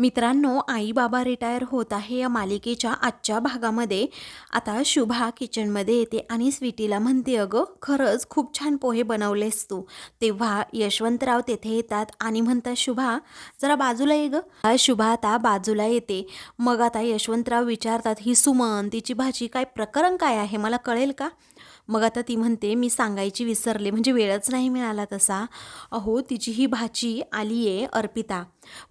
मित्रांनो आई बाबा रिटायर होत आहे या मालिकेच्या आजच्या भागामध्ये. आता शुभा किचनमध्ये येते आणि स्वीटीला म्हणते अगं खरंच खूप छान पोहे बनवलेस तू. तेव्हा यशवंतराव तेथे येतात आणि म्हणतात शुभा जरा बाजूला ये गं. शुभा आता बाजूला येते. मग आता यशवंतराव विचारतात ही सुमन तिची भाजी काय प्रकरण काय आहे? मला कळेल का? मग आता ती म्हणते मी सांगायची विसरले म्हणजे वेळच नाही मिळाला तसा. अहो तिची ही भाची आली आहे अर्पिता.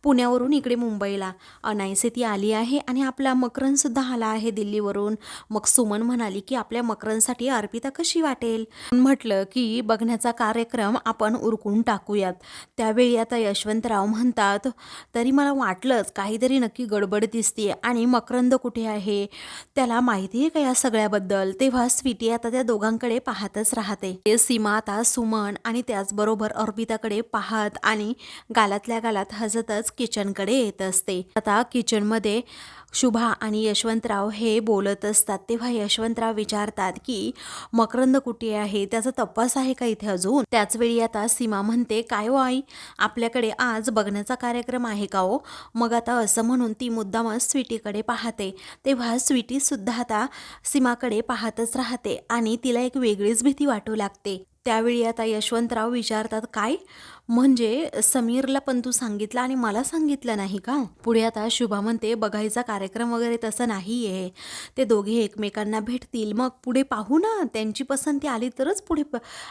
पुण्यावरून इकडे मुंबईला. अनायसे ती आली आहे आणि आपला मकरनसुद्धा आला आहे दिल्लीवरून. मग सुमन म्हणाली की आपल्या मकरनसाठी अर्पिता कशी वाटेल? म्हटलं की बघण्याचा कार्यक्रम आपण उरकून टाकूयात. त्यावेळी आता यशवंतराव म्हणतात तरी मला वाटलंच काहीतरी नक्की गडबड दिसते आणि मकरंद कुठे आहे? त्याला माहिती आहे का या सगळ्याबद्दल? तेव्हा स्वीटी आता त्या दोघांकडे पाहतच राहते. सीमा आता सुमन आणि त्याचबरोबर अर्पिताकडे पाहत आणि गालातल्या गालात हसतच किचनकडे येत असते. आता किचनमध्ये शुभा आणि यशवंतराव हे बोलत असतात. तेव्हा यशवंतराव विचारतात की मकरंद कुठे आहे? त्याचा तपास आहे का इथे अजून? त्याच वेळी आता सीमा म्हणते काय हो आई? आपल्याकडे आज बघण्याचा कार्यक्रम आहे का हो? मग आता असं म्हणून ती मुद्दामच स्वीटीकडे पाहते. तेव्हा स्वीटी सुद्धा आता सीमाकडे पाहतच राहते आणि तिला एक वेगळीच भीती वाटू लागते. त्यावेळी आता यशवंतराव विचारतात काय? म्हणजे समीरला पण तू सांगितलं आणि मला सांगितलं नाही का? पुढे आता शुभा म्हणते बघायचा कार्यक्रम वगैरे तसं नाही आहे ते दोघे एकमेकांना भेटतील. मग पुढे पाहू ना. त्यांची पसंती आली तरच पुढे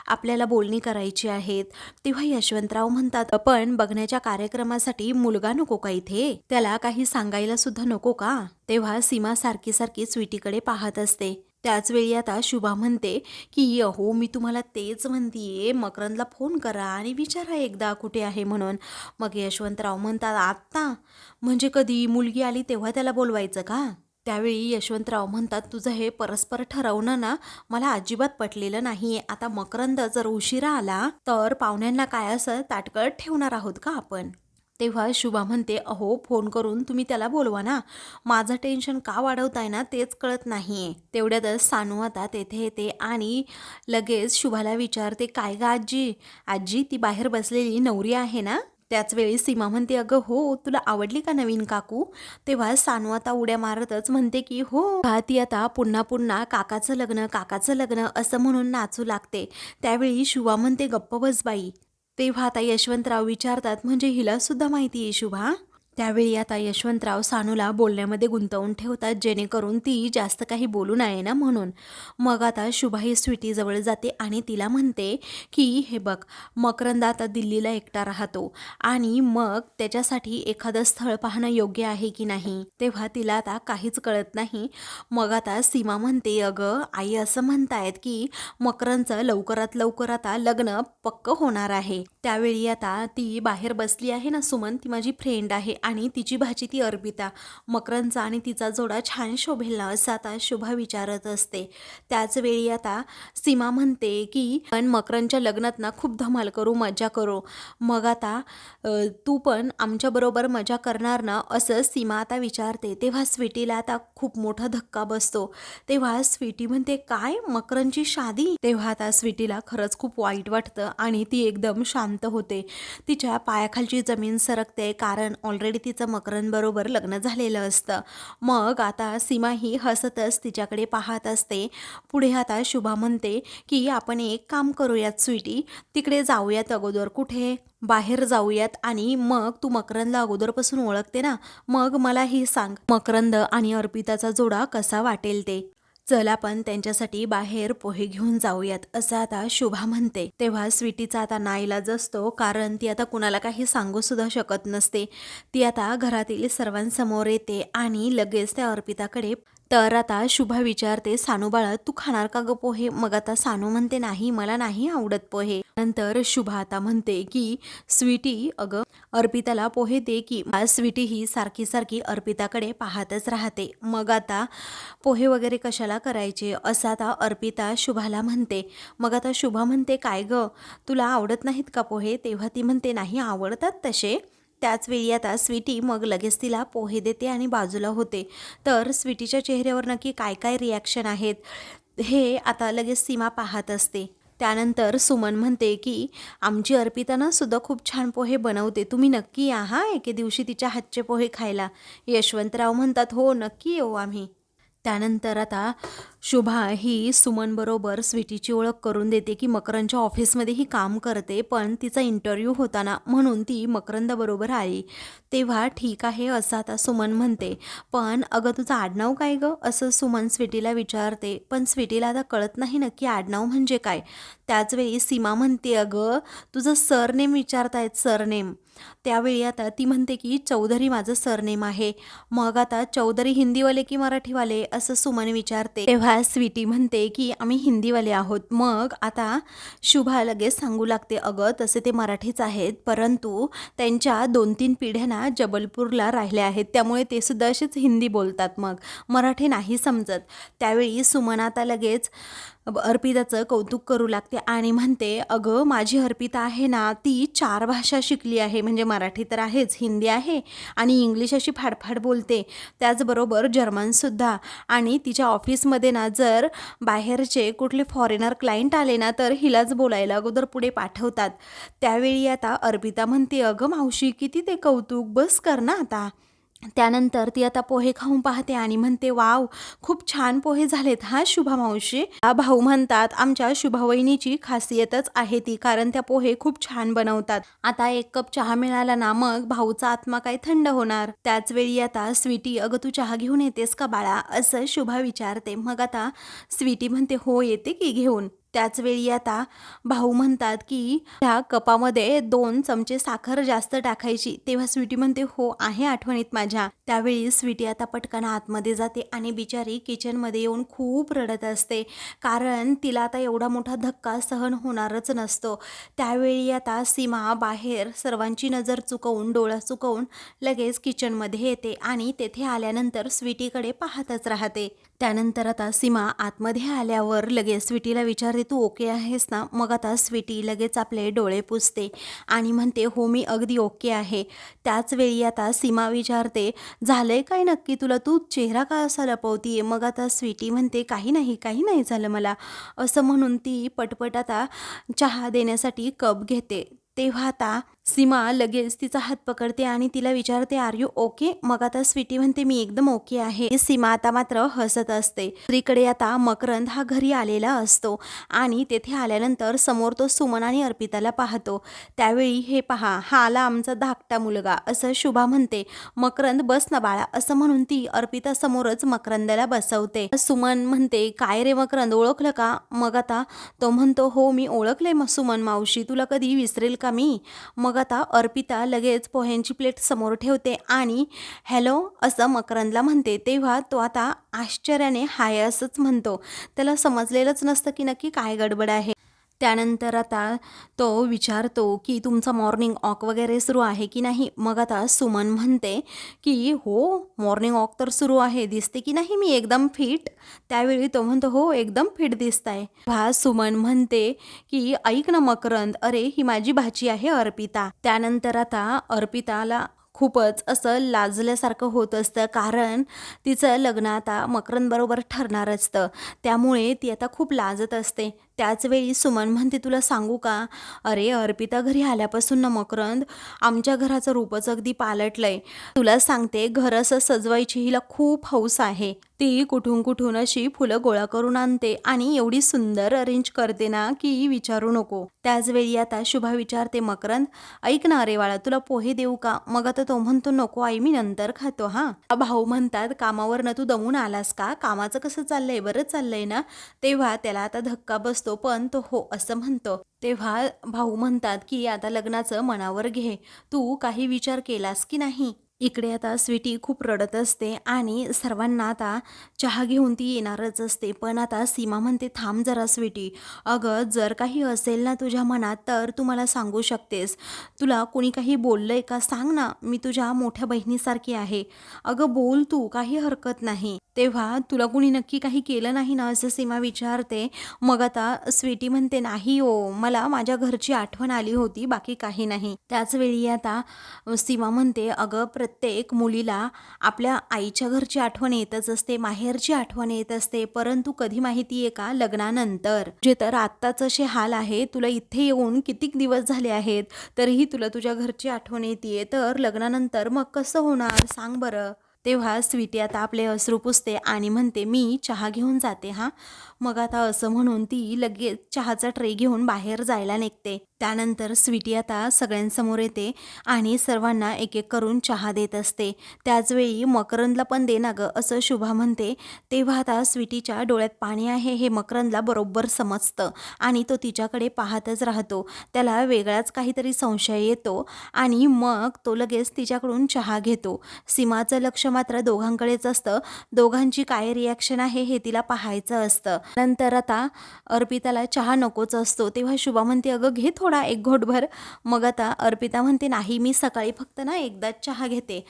आपल्याला बोलणी करायची आहेत. तेव्हा यशवंतराव म्हणतात पण बघण्याच्या कार्यक्रमासाठी मुलगा नको का इथे? त्याला काही सांगायला सुद्धा नको का? तेव्हा सीमा सारखी सारखी स्वीटीकडे पाहत असते. त्याचवेळी आता शुभा म्हणते की अहो मी तुम्हाला तेच म्हणतीये. मकरंदला फोन करा आणि विचारा एकदा कुठे आहे म्हणून. मग यशवंतराव म्हणतात आत्ता? म्हणजे कधी मुलगी आली तेव्हा त्याला बोलवायचं का? त्यावेळी यशवंतराव म्हणतात तुझं हे परस्पर ठरवणं ना मला अजिबात पटलेलं नाही आता मकरंद जर उशिरा आला तर पाहुण्यांना काय असं ताटकळत ठेवणार आहोत का आपण? तेव्हा शुभा म्हणते अहो फोन करून तुम्ही त्याला बोलवा ना. माझं टेन्शन का वाढवताय ना तेच कळत नाहीये. तेवढ्यातच सानू आता तेथे येते आणि लगेच शुभाला विचारते काय ग आजी? आजी ती बाहेर बसलेली नवरी आहे ना? त्याच वेळी सीमा म्हणते अगं हो तुला आवडली का नवीन काकू? तेव्हा सानू आता उड्या मारतच म्हणते की हो ती आता पुन्हा पुन्हा काकाचं लग्न काकाचं लग्न असं म्हणून नाचू लागते. त्यावेळी शुभा म्हणते गप्प बस बाई. तेव्हा आता यशवंतराव विचारतात म्हणजे हिला सुद्धा माहिती आहे शुभा? त्यावेळी आता यशवंतराव सानूला बोलण्यामध्ये गुंतवून ठेवतात जेणेकरून ती जास्त काही बोलू नये ना म्हणून. मग आता शुभाई स्वीटीजवळ जाते आणि तिला म्हणते की हे बघ मकरंद आता दिल्लीला एकटा राहतो आणि मग त्याच्यासाठी एखादं स्थळ पाहणं योग्य आहे की नाही? तेव्हा तिला आता काहीच कळत नाही. मग आता सीमा म्हणते अगं आई असं म्हणतायत की मकरंदचं लवकरात लवकर आता लग्न पक्क होणार आहे. त्यावेळी आता ती बाहेर बसली आहे ना सुमन ती माझी फ्रेंड आहे आणि तिची भाची ती अर्पिता. मकरंदचा आणि तिचा जोडा छान शोभेल ना असं आता शुभा विचारत असते. त्याचवेळी आता सीमा म्हणते की पण मकरंदच्या लग्नात ना खूप धमाल करू मजा करू. मग आता तू पण आमच्याबरोबर मजा करणार ना असं सीमा आता विचारते. तेव्हा स्वीटीला आता खूप मोठा धक्का बसतो. तेव्हा स्वीटी म्हणते काय? मकरंदची शादी? तेव्हा आता स्वीटीला खरंच खूप वाईट वाटतं आणि ती एकदम शांत होते. तिच्या पायाखालची जमीन सरकते कारण ऑलरेडी तिचं मकरंदबरोबर लग्न झालेलं असतं. मग आता सीमा ही हसतच तिच्याकडे पाहत असते. पुढे आता शुभा म्हणते की आपण एक काम करूयात स्वीटी. तिकडे जाऊयात अगोदर. कुठे? बाहेर जाऊयात आणि मग तू मकरंदला अगोदरपासून ओळखते ना. मग मलाही सांग. मकरंद आणि अर्पिताचा जोडा कसा वाटेल ते? चल आपण त्यांच्यासाठी बाहेर पोहे घेऊन जाऊयात असं आता शुभा म्हणते. तेव्हा स्वीटीचा आता नाईलाज असतो कारण ती आता कुणाला काही सांगू सुद्धा शकत नसते. ती आता घरातील सर्वांसमोर येते आणि लगेच त्या अर्पिताकडे तर आता शुभा विचारते सानू बाळा तू खाणार का ग पोहे? मग आता सानू म्हणते नाही मला नाही आवडत पोहे. नंतर शुभा आता म्हणते की स्वीटी अगं अर्पिताला पोहे दे की. स्वीटी ही सारखी सारखी अर्पिताकडे पाहतच राहते. मग आता पोहे वगैरे कशाला करायचे? असं आता अर्पिता शुभाला म्हणते. मग आता शुभा म्हणते काय ग तुला आवडत नाहीत का पोहे? तेव्हा ती म्हणते नाही आवडतात तसे. त्याचवेळी आता स्वीटी मग लगेच तिला पोहे देते आणि बाजूला होते. तर स्वीटीच्या चेहऱ्यावर नक्की काय काय रिॲक्शन आहेत हे आता लगेच सीमा पाहत असते. त्यानंतर सुमन म्हणते की आमची अर्पिता ना सुद्धा खूप छान पोहे बनवते. तुम्ही नक्की या हा? एके दिवशी तिच्या हातचे पोहे खायला. यशवंतराव म्हणतात हो नक्की येऊ आम्ही. त्यानंतर आता शुभा ही सुमनबरोबर स्वीटीची ओळख करून देते की मकरंदच्या ऑफिसमध्ये ही काम करते पण तिचा इंटरव्ह्यू होताना म्हणून ती मकरंदाबरोबर आली. तेव्हा ठीक आहे असं आता सुमन म्हणते पण अगं तुझं आडनाव काय गं? असं सुमन स्वीटीला विचारते पण स्वीटीला आता कळत नाही नक्की आडनाव म्हणजे काय. त्याचवेळी सीमा म्हणते अगं तुझं सरनेम विचारतायत सरनेम त्यावेळी आता ती म्हणते की चौधरी माझं सरनेम आहे. मग आता चौधरी हिंदीवाले की मराठीवाले? असं सुमन विचारते. तेव्हा स्वीटी म्हणते की आम्ही हिंदीवाले आहोत. मग आता शुभा लगेच सांगू लागते अगं तसे ते मराठीच आहेत. परंतु त्यांच्या दोन तीन पिढ्या ना जबलपूरला राहिल्या आहेत. त्यामुळे ते सुद्धा असेच हिंदी बोलतात मग. मराठी नाही समजत. त्यावेळी सुमन आता लगेच अर्पिताचं कौतुक करू लागते आणि म्हणते अगं माझी अर्पिता आहे ना ती चार भाषा शिकली आहे. म्हणजे मराठी तर आहेच हिंदी आहे आणि इंग्लिश अशी फाडफाड बोलते. त्याचबरोबर जर्मनसुद्धा आणि तिच्या ऑफिसमध्ये ना जर बाहेरचे कुठले फॉरेनर क्लायंट आले ना तर हिलाच बोलायला अगोदर पुढे पाठवतात. त्यावेळी आता अर्पिता म्हणते अगं मावशी किती ते कौतुक. बस कर ना आता. त्यानंतर ती आता पोहे खाऊन पाहते आणि म्हणते वाव खूप छान पोहे झालेत हा शुभा मावशी. भाऊ म्हणतात आमच्या शुभावहिनीची खासियतच आहे ती कारण त्या पोहे खूप छान बनवतात. आता एक कप चहा मिळाला ना मग भाऊचा आत्मा काय थंड होणार? त्याच वेळी आता स्वीटी अगं तू चहा घेऊन येतेस का बाळा? असं शुभा विचारते. मग आता स्वीटी म्हणते हो येते की घेऊन. त्याच वेळी आता भाऊ म्हणतात की ह्या कपामध्ये दोन चमचे साखर जास्त टाकायची. तेव्हा स्वीटी म्हणते हो आहे आठवणीत माझ्या. त्यावेळी स्वीटी आता पटकन आतमध्ये जाते आणि बिचारी किचनमध्ये येऊन खूप रडत असते. कारण तिला आता एवढा मोठा धक्का सहन होणारच नसतो. त्यावेळी आता सीमा बाहेर सर्वांची नजर चुकवून डोळा चुकवून लगेच किचनमध्ये येते आणि तेथे आल्यानंतर स्वीटीकडे पाहतच राहते. त्यानंतर आता सीमा आतमध्ये आल्यावर लगेच स्वीटीला विचारते तू ओके आहेस ना? मग आता स्वीटी लगेच आपले डोळे पुसते आणि म्हणते हो मी अगदी ओके आहे. त्याच वेळी आता सीमा विचारते झालंय काय नक्की तुला? तू चेहरा का असा लपवतीये? मग आता स्वीटी म्हणते काही नाही काही नाही झालं मला. असं म्हणून ती पटपट आता चहा देण्यासाठी कप घेते. तेव्हा आता सीमा लगेच तिचा हात पकडते आणि तिला विचारते आर यू ओके? मग आता स्वीटी म्हणते मी एकदम ओके आहे. सीमा आता मात्र हसत असते. स्त्रीकडे आता मकरंद हा घरी आलेला असतो आणि तेथे आल्यानंतर समोर तो सुमन आणि अर्पिताला पाहतो. त्यावेळी हे पहा हा आला आमचा धाकटा मुलगा असं शुभा म्हणते. मकरंद बस ना बाळा असं म्हणून ती अर्पिता समोरच मकरंदाला बसवते. सुमन म्हणते काय रे मकरंद ओळखलं का? मग आता तो म्हणतो हो मी ओळखले मग सुमन मावशी तुला कधी विसरेल का मी? मग आता अर्पिता लगेच पोह्यांची प्लेट समोर ठेवते आणि हॅलो असं मकरंदला म्हणते. तेव्हा तो आता आश्चर्याने हाय असंच म्हणतो. त्याला समजलेलंच नसतं की नक्की काय गडबड आहे. त्यानंतर आता तो विचारतो की तुमचा मॉर्निंग वॉक वगैरे सुरू आहे की नाही? मग आता सुमन म्हणते की हो मॉर्निंग वॉक तर सुरू आहे. दिसते की नाही मी एकदम फिट त्यावेळी तो म्हणतो हो एकदम फिट दिसत आहे भा सुमन म्हणते की ऐक ना मकरंद अरे ही माझी भाची आहे अर्पिता. त्यानंतर आता अर्पिताला खूपच असं लाजल्यासारखं होत असतं कारण तिचं लग्न आता मकरंदबरोबर ठरणार असतं. त्यामुळे ती आता खूप लाजत असते. त्याचवेळी सुमन म्हणते तुला सांगू का? अरे अर्पिता घरी आल्यापासून ना मकरंद आमच्या घराचं रूपच अगदी पालटलंय. तुला सांगते घर असं सजवायची हिला खूप हौस आहे. ती कुठून कुठून अशी फुलं गोळा करून आणते आणि एवढी सुंदर अरेंज करते ना की विचारू नको. त्याचवेळी आता शुभा विचारते मकरंद ऐक ना अरे बाळा तुला पोहे देऊ का? मग आता तो म्हणतो नको आई मी नंतर खातो हा भाऊ म्हणतात कामावरनं तू दमून आलास का? कामाचं कसं चाललंय? बरं चाललंय ना? तेव्हा त्याला आता धक्का बसतो. पण तो हो असं म्हणतो. तेव्हा भाऊ म्हणतात की आता लग्नाचं मनावर घे. तू काही विचार केलास की नाही? इकडे आता स्वीटी खूप रडत असते आणि सर्वांना आता चहा घेऊन ती येणारच असते. पण आता सीमा म्हणते थांब जरा स्वीटी. अगं जर काही असेल ना तुझ्या मनात तर तू मला सांगू शकतेस. तुला कोणी काही बोललं आहे का? सांग ना. मी तुझ्या मोठ्या बहिणीसारखी आहे. अगं बोल तू. काही हरकत नाही. तेव्हा तुला कुणी नक्की काही केलं नाही ना असं सीमा विचारते. मग आता स्वीटी म्हणते नाही हो मला माझ्या घरची आठवण आली होती बाकी काही नाही. त्याचवेळी आता सीमा म्हणते अगं प्रत्येक मुलीला आपल्या आईच्या घरची आठवण येतच असते माहेरची आठवण येत असते परंतु कधी माहिती आहे का? लग्नानंतर. जे तर आत्ताच असे हाल आहे तुला इथे येऊन कितीक दिवस झाले आहेत? तरीही तुला तुझ्या घरची आठवण येते तर लग्नानंतर मग कसं होणार? सांग बरं. तेव्हा स्वीटी आता आपले अश्रू पुसते आणि म्हणते मी चहा घेऊन जाते हां. मग आता असं म्हणून ती लगेच चहाचा ट्रे घेऊन बाहेर जायला निघते. त्यानंतर स्वीटी आता सगळ्यांसमोर येते आणि सर्वांना एक एक करून चहा देत असते. त्याचवेळी मकरंदला पण दे ना गं असं शुभा म्हणते. तेव्हा आता स्वीटीच्या डोळ्यात पाणी आहे हे मकरंदला बरोबर समजतं आणि तो तिच्याकडे पाहतच राहतो. त्याला वेगळाच काहीतरी संशय येतो आणि मग तो लगेच तिच्याकडून चहा घेतो. सीमाचं लक्ष मात्र दोघांकडेच असतं. दोघांची काय रिॲक्शन आहे हे तिला पाहायचं असतं. नंतर आता अर्पिताला चहा नकोच असतो. तेव्हा शुभा म्हणते अगं घे थोडं थोडा एक घोटभर. मग आता अर्पिता म्हणते नाही मी सकाळी फक्त ना एकदाच चहा घेते.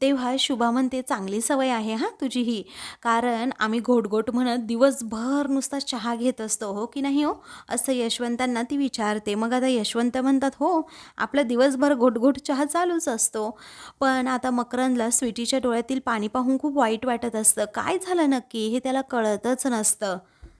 तेव्हा शुभा म्हणते चांगली सवय आहे हां तुझी ही. कारण आम्ही घोटघोट म्हणत दिवसभर नुसता चहा घेत असतो हो की नाही हो? असं यशवंतांना ती विचारते. मग आता यशवंत म्हणतात हो आपलं दिवसभर घोटघोट चहा चालूच असतो. पण आता मकरंदला स्वीटीच्या डोळ्यातील पाणी पाहून खूप वाईट वाटत असतं. काय झालं नक्की? हे त्याला कळतच नसतं.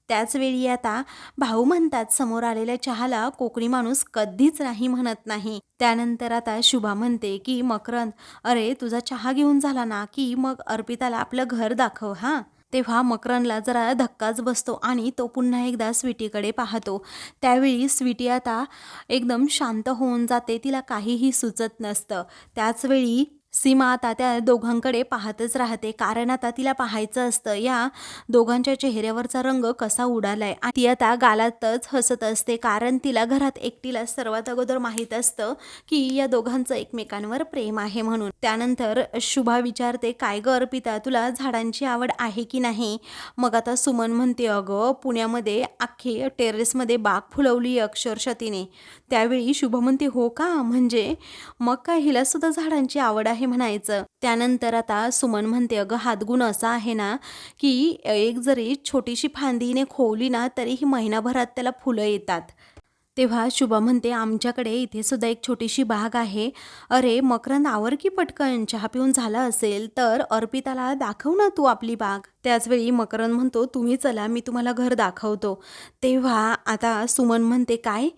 त्याचवेळी आता भाऊ म्हणतात समोर आलेल्या चहाला कोकणी माणूस कधीच नाही म्हणत नाही. त्यानंतर आता शुभा म्हणते की मकरंद अरे तुझा चहा घेऊन झाला ना की मग अर्पिताला आपलं घर दाखव हां? तेव्हा मकरनला जरा धक्काच बसतो आणि तो पुन्हा एकदा स्वीटीकडे पाहतो. त्यावेळी स्वीटी आता एकदम शांत होऊन जाते तिला काहीही सुचत नसतं. त्याचवेळी सीमा आता त्या दोघांकडे पाहतच राहते. कारण आता तिला पाहायचं असतं या दोघांच्या चेहऱ्यावरचा रंग कसा उडालाय ती आता गालातच हसत असते. कारण तिला घरात एकटीला सर्वात अगोदर माहीत असतं की या दोघांचं एकमेकांवर प्रेम आहे म्हणून. त्यानंतर शुभा विचारते काय ग अर्पिता तुला झाडांची आवड आहे की नाही? मग आता सुमन म्हणते अगं पुण्यामध्ये अख्खी टेरेसमध्ये बाग फुलवली अक्षरशः तिने. त्यावेळी शुभ म्हणते हो का? म्हणजे? मग काय हिला सुद्धा झाडांची आवड आहे म्हणायचं. त्यानंतर आता सुमन म्हणते अगं हातगुण असा आहे ना की एक जरी छोटीशी फांदीने खोवली ना तरीही महिनाभरात त्याला फुलं येतात. तेव्हा शुभा म्हणते आमच्याकडे इथे सुद्धा एक छोटीशी बाग आहे. अरे मकरंद आवर की पटकन चहा पिऊन झाला असेल तर अर्पिताला दाखव ना तू आपली बाग. त्याचवेळी मकरंद म्हणतो तुम्ही चला मी तुम्हाला घर दाखवतो. तेव्हा आता सुमन म्हणते काय?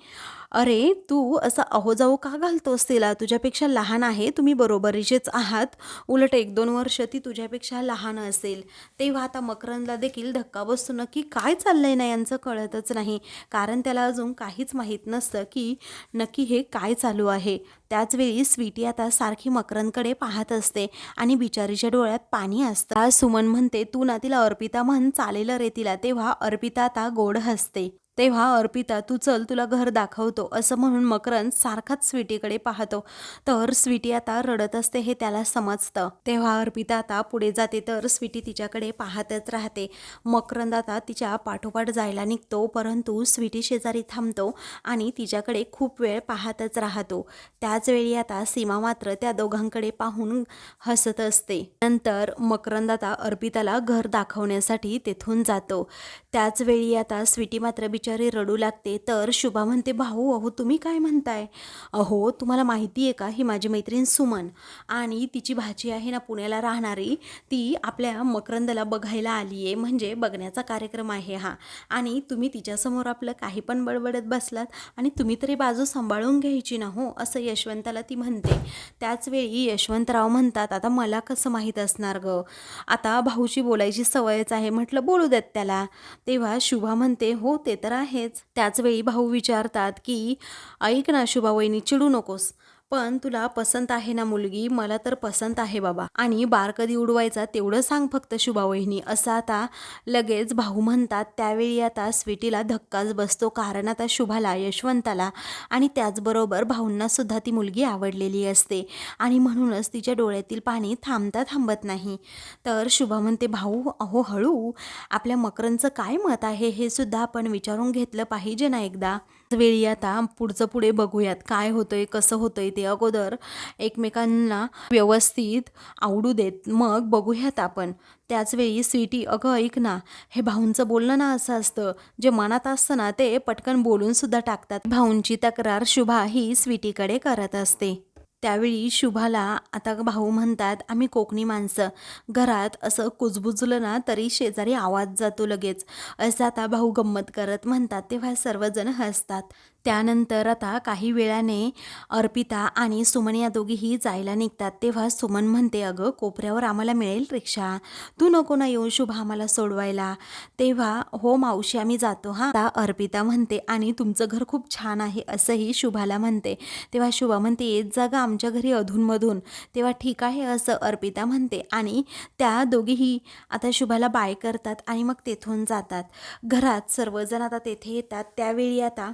अरे तू असं अहोजाऊ का घालतोस तिला? तुझ्यापेक्षा लहान आहे तुम्ही बरोबरीचेच आहात. उलट एक दोन वर्ष ती तुझ्यापेक्षा लहान असेल. तेव्हा आता मकरंदला देखील धक्का बसतो नक्की काय चाललंय ना यांचं कळतच नाही. कारण त्याला अजून काहीच माहीत नसतं की नक्की हे काय चालू आहे. त्याचवेळी स्वीटी आता सारखी मकरंदकडे पाहत असते आणि बिचारीच्या डोळ्यात पाणी असतं. सुमन म्हणते तू ना तिला अर्पिता म्हण चालेल रे तिला. तेव्हा अर्पिता आता गोड हसते. तेव्हा अर्पिता तू चल तुला घर दाखवतो असं म्हणून मकरंद सारखाच स्वीटीकडे पाहतो. तर स्वीटी आता रडत असते हे त्याला समजतं. तेव्हा अर्पिता आता पुढे जाते तर स्वीटी तिच्याकडे पाहतच राहते. मकरंद आता तिच्या पाठोपाठ जायला निघतो परंतु स्वीटी शेजारी थांबतो आणि तिच्याकडे खूप वेळ पाहतच राहतो. त्याचवेळी आता सीमा मात्र त्या दोघांकडे पाहून हसत असते. नंतर मकरंद आता अर्पिताला घर दाखवण्यासाठी तेथून जातो. त्याचवेळी आता स्वीटी मात्र बिचारी रडू लागते. तर शुभा म्हणते भाऊ अहो तुम्ही काय म्हणताय? अहो तुम्हाला माहिती आहे का? ही माझी मैत्रीण सुमन आणि तिची भाची आहे ना पुण्याला राहणारी. ती आपल्या मकरंदला बघायला आली आहे म्हणजे बघण्याचा कार्यक्रम आहे हा. आणि तुम्ही तिच्यासमोर आपलं काही पण बडबडत बसलात आणि तुम्ही तरी बाजू सांभाळून घ्यायची ना हो? असं यशवंताला ती म्हणते. त्याचवेळी यशवंतराव म्हणतात आता मला कसं माहीत असणार ग? आता भाऊची बोलायची सवयच आहे. म्हटलं बोलू देत त्याला. तेव्हा शुभा म्हणते हो ते तर आहेच. त्याचवेळी भाऊ विचारतात की ऐक ना शुभा चिडू नकोस. पण तुला पसंत आहे ना मुलगी? मला तर पसंत आहे बाबा. आणि बार कधी उडवायचा तेवढं सांग फक्त शुभा वहिनी असं आता लगेच भाऊ म्हणतात त्यावेळी आता स्वीटीला धक्काच बसतो. कारण आता शुभाला यशवंताला आणि त्याचबरोबर भाऊंना सुद्धा ती मुलगी आवडलेली असते. आणि म्हणूनच तिच्या डोळ्यातील पाणी थांबता थांबत नाही. तर शुभा म्हणते भाऊ अहो हळू. आपल्या मकरंचं काय मत आहे? हे सुद्धा आपण विचारून घेतलं पाहिजे ना एकदा. वेळी आता पुढचं पुढे बघूयात काय होतंय कसं होतंय ते अगोदर एकमेकांना व्यवस्थित आवडू देत. मग बघूयात आपण. त्याचवेळी स्वीटी अगं ऐक ना हे भाऊंचं बोलणं ना असं असतं. जे मनात असतं ना ते पटकन बोलून सुद्धा टाकतात. भाऊंची तक्रार शुभा ही स्वीटीकडे करत असते. त्यावेळी शुभाला आता भाऊ म्हणतात आम्ही कोकणी माणसं. घरात असं कुजबुजलं ना तरी शेजारी आवाज जातो लगेच. असं आता भाऊ गंमत करत म्हणतात तेव्हा सर्वजण हसतात. त्यानंतर आता काही वेळाने अर्पिता आणि सुमन या दोघीही जायला निघतात. तेव्हा सुमन म्हणते अगं कोपऱ्यावर आम्हाला मिळेल रिक्षा. तू नको ना येऊ शुभा आम्हाला सोडवायला. तेव्हा हो मावशी आम्ही जातो. हा आता अर्पिता म्हणते आणि तुमचं घर खूप छान आहे असंही शुभाला म्हणते. तेव्हा शुभा म्हणते येत जागा आमच्या घरी अधूनमधून. तेव्हा ठीक आहे असं अर्पिता म्हणते आणि त्या दोघीही आता शुभाला बाय करतात आणि मग तेथून जातात. घरात सर्वजण आता तेथे येतात. त्यावेळी आता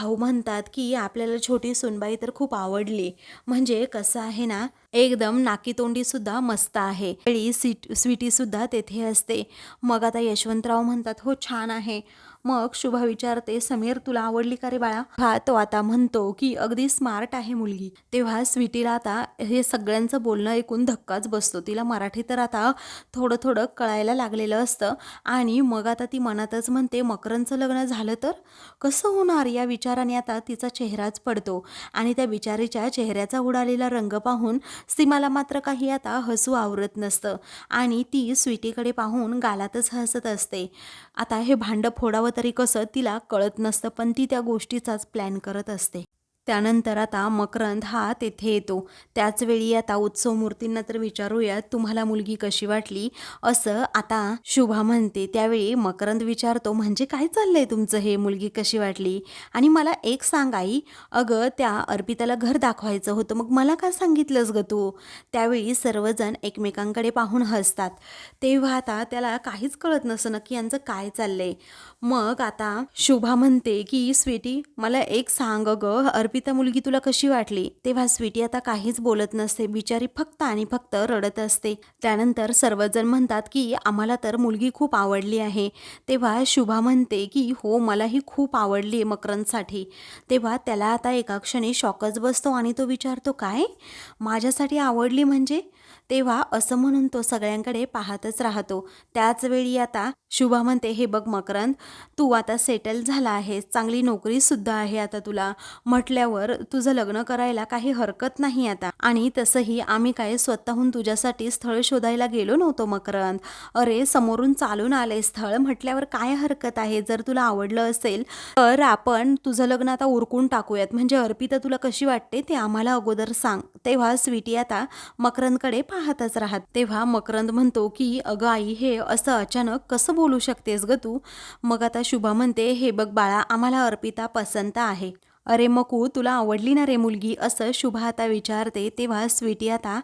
भाऊ म्हणतात की आपल्याला छोटी सुनबाई तर खूप आवडली. म्हणजे कसं आहे ना एकदम नाकीतोंडी सुद्धा मस्त आहे. वेळी सीट स्वीटी सुद्धा तेथे असते. मग आता यशवंतराव म्हणतात हो छान आहे. मग शुभा विचारते समीर तुला आवडली का रे बाळा? हा तो आता म्हणतो की अगदी स्मार्ट आहे मुलगी. तेव्हा स्वीटीला आता हे सगळ्यांचं बोलणं ऐकून धक्काच बसतो. तिला मराठी तर आता थोडं थोडं कळायला लागलेलं असतं. आणि मग आता ती मनातच म्हणते मकरंचं लग्न झालं तर? कसं होणार? या विचाराने आता तिचा चेहराच पडतो. आणि त्या बिचारीच्या चेहऱ्याचा उडालेला रंग पाहून सीमाला मात्र काही आता हसू आवरत नसतं आणि ती स्वीटीकडे पाहून गालातच हसत असते. आता हे भांडं फोडावं तरी कसं तिला कळत नसतं पण ती त्या गोष्टीचाच प्लॅन करत असते. त्यानंतर आता मकरंद हा तेथे येतो. त्याचवेळी आता उत्सव मूर्तींना तर विचारूयात तुम्हाला मुलगी कशी वाटली? असं आता शुभा म्हणते. त्यावेळी मकरंद विचारतो म्हणजे काय चाललंय तुमचं? हे मुलगी कशी वाटली? आणि मला एक सांग आई. अगं त्या अर्पिताला घर दाखवायचं होतं. मग मला का सांगितलंस ग तू? त्यावेळी सर्वजण एकमेकांकडे पाहून हसतात. तेव्हा आता त्याला काहीच कळत नसं नक्की यांचं काय चाललंय. मग आता शुभा म्हणते की स्वीटी मला एक सांग ग. अर्पिता मुलगी तुला कशी वाटली? तेव्हा स्वीटी आता काहीच बोलत नसते. बिचारी फक्त आणि फक्त रडत असते. त्यानंतर सर्वजण म्हणतात की आम्हाला तर मुलगी खूप आवडली आहे. तेव्हा शुभा म्हणते की हो मलाही खूप आवडली आहे मकरंदसाठी तेव्हा त्याला आता एका क्षणी शॉकच बसतो आणि तो विचारतो काय? माझ्यासाठी आवडली म्हणजे? तेव्हा असं म्हणून तो सगळ्यांकडे पाहतच राहतो. त्याच वेळी आता शुभा म्हणते हे बघ मकरंद तू आता सेटल झाला आहेस. चांगली नोकरीसुद्धा आहे आता तुला. म्हटल्यावर तुझं लग्न करायला काही हरकत नाही आता. आणि तसंही आम्ही काय स्वतःहून तुझ्यासाठी स्थळ शोधायला गेलो नव्हतो मकरंद. अरे समोरून चालून आले स्थळ. म्हटल्यावर काय हरकत आहे? जर तुला आवडलं असेल तर आपण तुझं लग्न आता उरकून टाकूयात. म्हणजे अर्पिता तुला कशी वाटते ते आम्हाला अगोदर सांग. तेव्हा स्वीटी आता मकरंदकडे पाहतच राहत. तेव्हा मकरंद म्हणतो की अगं आई हे असं अचानक कसं बोलू शकतेस ग तू? मग आता शुभा म्हणते हे बघ बाळा आम्हाला अर्पिता पसंत आहे. अरे मकू तुला आवडली ना रे मुलगी? असं शुभा आता विचारते. तेव्हा स्वीटी आता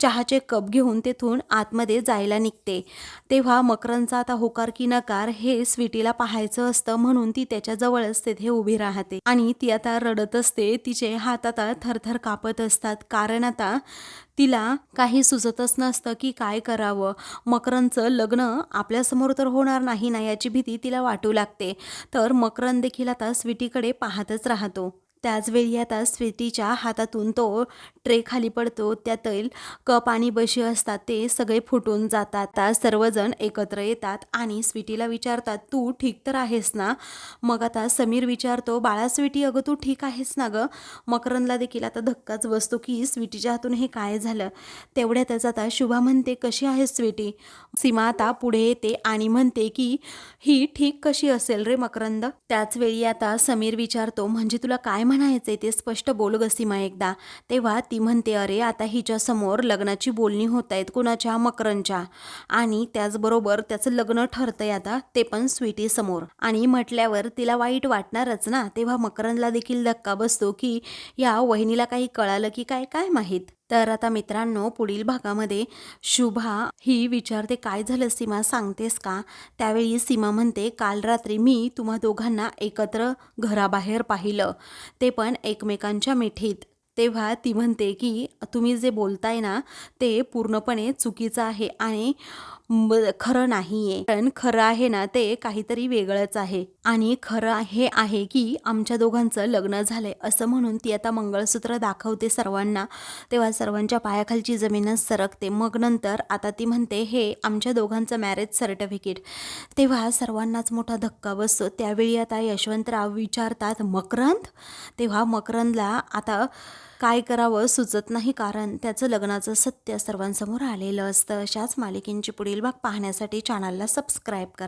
चहाचे कप घेऊन तेथून आतमध्ये जायला निघते. तेव्हा मकरंदचा आता होकार की नकार हे स्वीटीला पाहायचं असतं म्हणून ती त्याच्याजवळच तेथे उभी राहते. आणि ती आता रडत असते. तिचे हात आता थरथर कापत असतात. कारण आता तिला काही सुचतच नसतं की काय करावं. मकरंदचं लग्न आपल्यासमोर तर होणार नाही ना याची भीती तिला वाटू लागते. तर मकरंद देखील आता स्वीटीकडे पाहतच राहतो. त्याचवेळी आता स्वीटीच्या हातातून तो ट्रे खाली पडतो त्यातील कप आणि बशी असतात ते सगळे फुटून जातात. आता सर्वजण एकत्र येतात आणि स्वीटीला विचारतात तू ठीक तर आहेस ना? मग आता समीर विचारतो बाळा स्वीटी अगं तू ठीक आहेस ना गं? मकरंदला देखील आता धक्काच बसतो की स्वीटीच्या हातून हे काय झालं? तेवढ्यातच आता शुभा म्हणते कशी आहे स्वीटी? सीमा आता पुढे येते आणि म्हणते की ही ठीक कशी असेल रे मकरंद? त्याचवेळी आता समीर विचारतो म्हणजे तुला काय म्हणायचंय ते स्पष्ट बोल ग एकदा. तेव्हा ती म्हणते अरे आता हिच्यासमोर लग्नाची बोलणी होत आहेत कुणाच्या? मकरंच्या आणि त्याचबरोबर त्याचं लग्न ठरतंय आता ते पण स्वीटीसमोर आणि म्हटल्यावर तिला वाईट वाटणारच ना? तेव्हा मकरंदला देखील धक्का बसतो की या वहिनीला काही कळालं की काय? काय माहीत? तर आता मित्रांनो पुढील भागामध्ये शुभा ही विचारते काय झालं सीमा सांगतेस का? त्यावेळी सीमा म्हणते काल रात्री मी तुम्हा दोघांना एकत्र घराबाहेर पाहिलं. ते पण एकमेकांच्या मिठीत. तेव्हा ती म्हणते की तुम्ही जे बोलताय ना ते पूर्णपणे चुकीचं आहे आणि खरं नाही आहे कारण खरं आहे ना ते काहीतरी वेगळंच आहे. आणि खरं हे आहे की आमच्या दोघांचं लग्न झालंय. असं म्हणून ती आता मंगळसूत्र दाखवते सर्वांना. तेव्हा सर्वांच्या पायाखालची जमीनच सरकते. मग नंतर आता ती म्हणते हे आमच्या दोघांचं मॅरेज सर्टिफिकेट तेव्हा सर्वांनाच मोठा धक्का बसतो. त्यावेळी आता यशवंतराव विचारतात मकरंद? तेव्हा मकरंदला आता काय करावं सुचत नाही कारण त्याचं लग्नाचं सत्य सर्वांसमोर आलेलं असतं. अशाच मालिकेंची पुढील भाग पाहण्यासाठी चॅनलला सबस्क्राईब करा.